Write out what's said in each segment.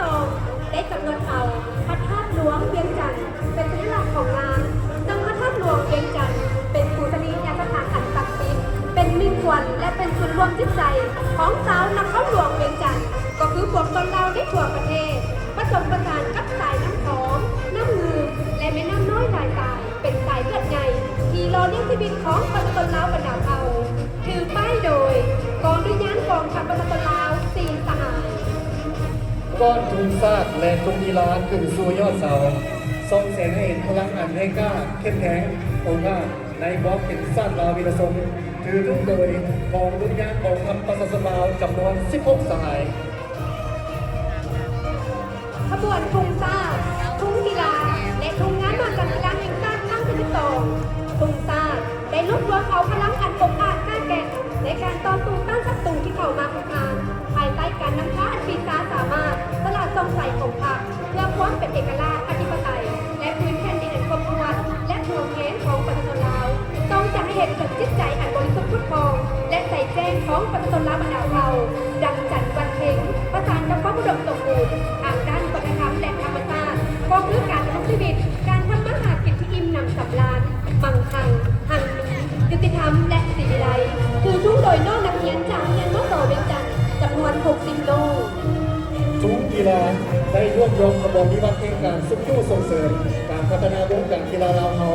สองได้กำหนดเอาพระธาตุหลวงเวียงจันทร์เป็นสัญลักษณ์ของงานนำพระธาตุหลวงเวียงจันทร์เป็นปูชนียสถานอันศักดิ์สิทธิ์เป็นมิ่งขวัญและเป็นศูนย์รวมจิตใจ ของสาวนครหลวงเวียงจันทร์ก็คือพวกตนเราได้ทั่วประเทศผสมประสานกับสายน้ำหอมน้ำมือและแม่น้ำน้อยลายสายเป็นสายเลือดใหญ่ที่รอเลี้ยงชีวิตของประชาชนลาวบรรดาเผ่าถือป้ายโดยกองด้วยยานกองทัพประชา ก้อนทุนซากและทุนกีฬาขึ้นสู่ยอดเสาทรงแสงให้เห็นพลังอันให้กล้าเข้มแข็งองค์กล้าในบล็อกเป็นซาดลาวีรสมถือรุ่งโดยกองดุนยางกองทัพประชาชนลาวจำนวน 16 สหายขบวนทุงซาดทุ่งกีฬาและทุ่งงานมหกรรมกีฬาแห่งชาติครั้งที่12ทุงซาดได้รวบรวมเอาพลังอันอง เอกราชอธิปไตย และพื้นแผ่นดินอันครบถ้วนและทวงแค้นของประชาชนลาว ต้องจะให้เห็นถึงจิตใจอันบริสุทธิ์พุทธองและใส่แจ้งของประชาชนลาวบรรดาเราดังจันท วบรวมกระบวนวิวัฒน์แห่งการสุขูส่งเสริม การพัฒนาวงการกีฬาลาวเฮา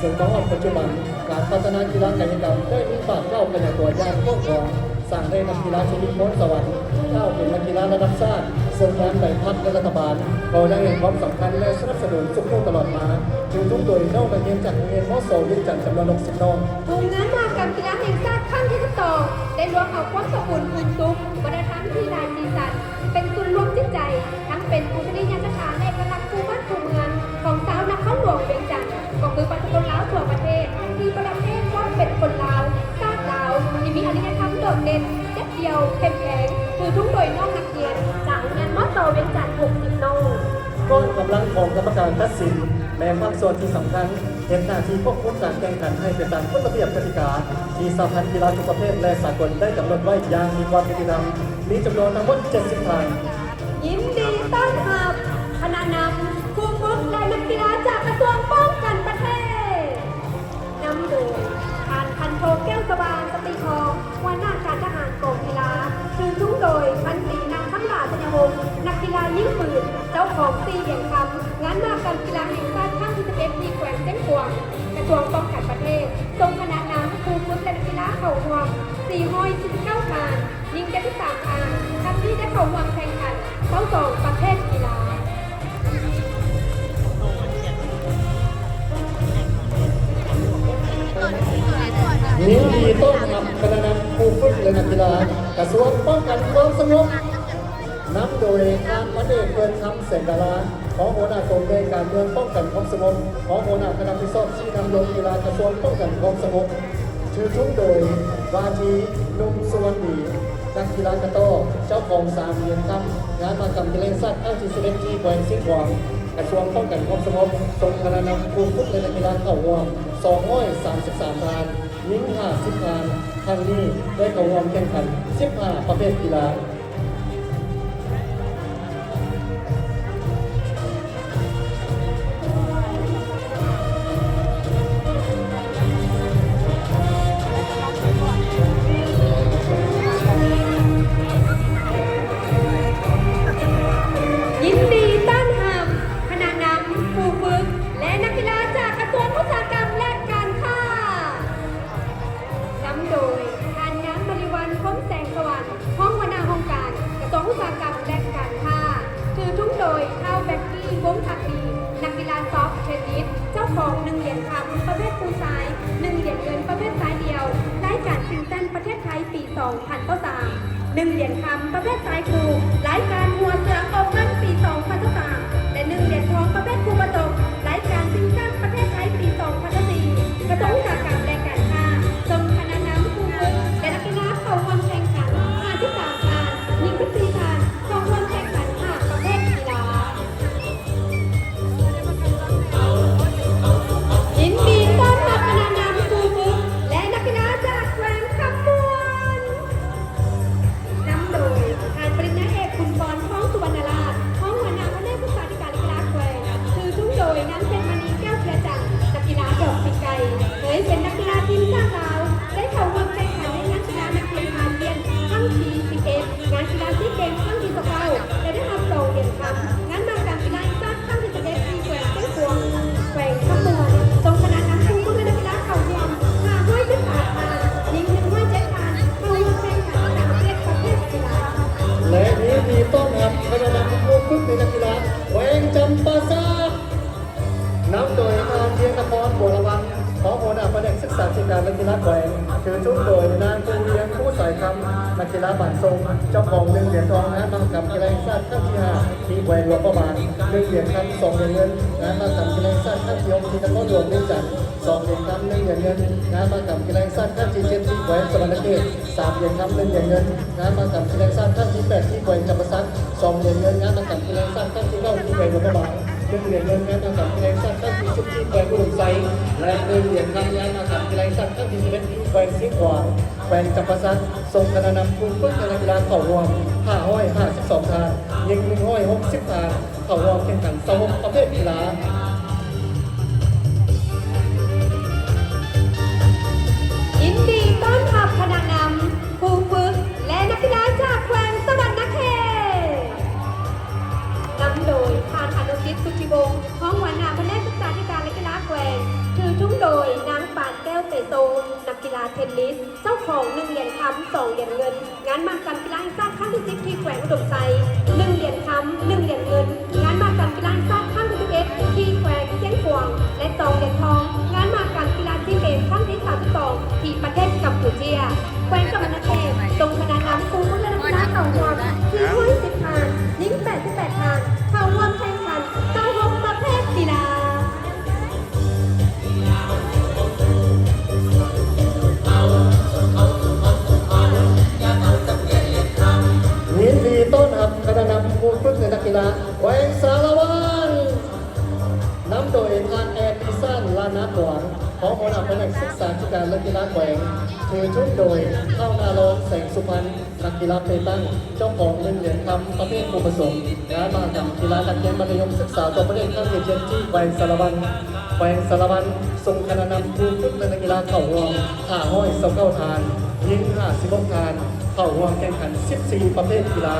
ซึ่งมาวันปัจจุบัน การพัฒนากีฬากายกรรมได้มีบาดเล่ากันตัวอย่างกว้างขวางสร้างได้นักกีฬาชนิดโน้นสวรรค์ก้าวเป็นนักกีฬาระดับชาติซึ่งงานใดพัฒน์และรัฐบาลก็ได้เห็นความสำคัญและสนับสนุนสุขูตลอดมาจึงทุกโดยนอกนักเรียนจากโรงเรียนมอโซเวียงจันทร์จำนวน60น้องโรงงานมหกรรกีฬาแห่งชาติครั้งที่12ได้รวมเอาความสมบูรณ์คุณทุกวัฒนธรรมที่นายสีสันารยธรรมโดดเด่นเด็ดเดียวเข้มแข็งคือทุกโดยนอกนักเรียนจากโรงเรียนมอโตเวียงจันทร์60โนก้อนกำลังของกรรมการตัดสินแม้ภาคส่วนที่สำคัญเห็นหน้าที่ควบคุมการแข่งขันให้เป็นตามกฎระเบียบกติกา ที่สาพันธ์กีฬาทุกประเภทและสากลได้กำหนดไว้อย่างมีความยุติธรรมมีจำนวนทั้งหมด70ทางยิ ทั้งนักกีฬายิ่งปืน เจ้าของตีเหรียญคำงานมากการกีฬาแห่งชาติครั้งที่11ที่แขวงเส้นขวงกระทรวงป้องกันประเทศทรงคณะน้ำครูฝึกและนักกีฬาเข่าห่วง449การยิงกันที่3ทางทำที่ได้เข้าร่วมแข่งขันเข้าสองประเภทกีฬายินดีต้อนรับ ทางพันเอกเกินคำเสงดาราของหัวหน้ากรมในการเมืองป้องกันความสงบของหัวหน้าคณะผู้สอบที่นำโรงกีฬากระทรวงป้องกันความสงบชื่อชุ้งโดยวาทีนุ่มสุวรรณีนักกีฬากระโต้เจ้าของสามเหรียญทำงานมากรรมกีฬาสัตว์อ้างที่เสด็จที่แขวงสิงห์หวังกระทรวงป้องกันความสงบทรงคณะนำผู้ฝึกและนักกีฬาเข้าร่วม233งานหญิง50งานครั้งนี้ได้เข้าร่วมแข่งขัน15ประเภทกีฬา เทนนิสเจ้าของหนึ่งเหรียญคำประเภทคู่ซ้ายหนึ่งเหรียญเงินประเภทซ้ายเดียวได้การซิงเกิลประเทศไทยปี 2003หนึ่งเหรียญคำประเภทซ้ายคู่รายการหัวเสือออกมันปี 2003 หน้าแผนกศึกษาธิการนักกีฬาแหวงถือชุดโดยนางครูเรียนผู้สายคำนักกีฬาบานทรงเจ้าของหนึ่งเหรียญทองงานมหกรรมกีฬาแห่งชาติครั้งที่ห้าที่แหวงหลวงประมาณหนึ่งเหรียญคำสองเหรียญเงินงานมหกรรมกีฬาแห่งชาติครั้งที่หกที่นครหลวงเวียงจันทร์สองเหรียญคำหนึ่งเหรียญเงินงานมหกรรมกีฬาแห่งชาติครั้งที่เจ็ดที่แหวงสวรรณเขตสามเหรียญคำหนึ่งเหรียญเงินงานมหกรรมกีฬาแห่งชาติครั้งที่แปดที่แหวงจำปาสักสองเหรียญเงินงานมหกรรมกีฬาแห่งชาติครั้งที่เก้าที่แหวงหลวงประมาณหนึ่งเหรียญเงินงานมหกรรมกีฬาแห่งชาติครั้งที่สิบที่แหวงอุดมไซและหนึ่งเหรียญคำงานม หกรรมกีฬางชาติครั้งที่สิบเอ็ดแหวงสีขวางแหวงจับประสันทรงคณะนำผู้ฝึกในกีฬาเข่ารวมห้าห้อยห้าสิบสองทานยิงหนึ่งห้อยหกสิบทานเข่ารวมแข่งขันสองประเภทกีฬา บที่แขวง ของหัวหน้าแผนศึกษาธิการและกีฬาแขวงถือชุดโดยเข้านาโรนแสงสุพรรณนักกีฬาเปตังเจ้าของหนึ่งเหรียญคำประเภทผู้ผสมงานมหกรรมกีฬานักเรียนมัธยมศึกษาตัวประเทศข้างเอเชียนที่แขวงสารวันแขวงสารวันทรงคณะนำผู้ฝึกในนักกีฬาเข่ารวมห้าห้อยเสาเก้าทานยิงห้าสิบหกทานเข้าร่วแข่งขัน 14 ประเภทกีฬา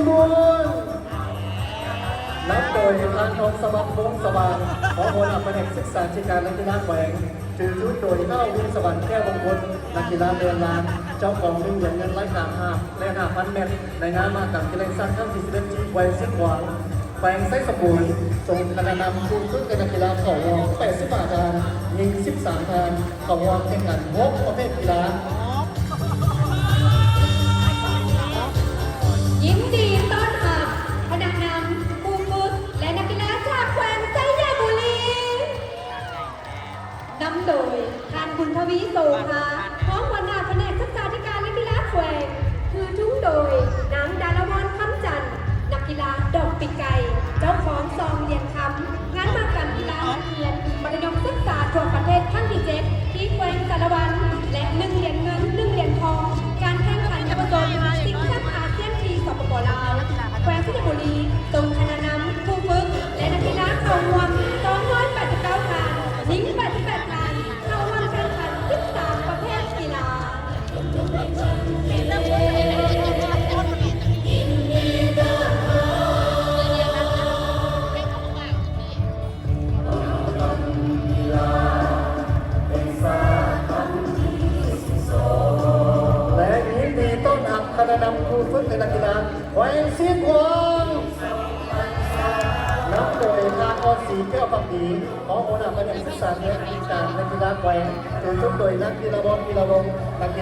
งไซสมบูรณ์นำโดยทางทองสวัสดิ์วงศ์สว่างของหัวหน้าแผนกศึกษาธิการและกีฬาแขวงถือชุดโดยเข้าวินสวรรค์แก้วมงคลนักกีฬาเรือลาน เจ้าของหนึ่งเหรียญเงินไร้กาห้าและห้าพันเมตร ในงานมากรรมกีฬาแห่งชาติครั้งที่สิบเอ็ดที่แขวงเสียงขวางแขวงไซสมบูรณ์ส่งคณะนำผู้ฝึกนักกีฬาเข่าวอม85ทานยิง13ทานเข่าวอมแข่งขัน6ประเภทกีฬา วีโสภา รับคณะนำครูฝึกในนักกีฬาแขวงเสียงขวงนำโดยทางออนเซสีแก้วปักดีของโอนาเป็นศึกษาเทคนิคการนักกีฬาแขว่งถูกชกโดยนักกีฬาบอลกีฬาบงนักกีฬา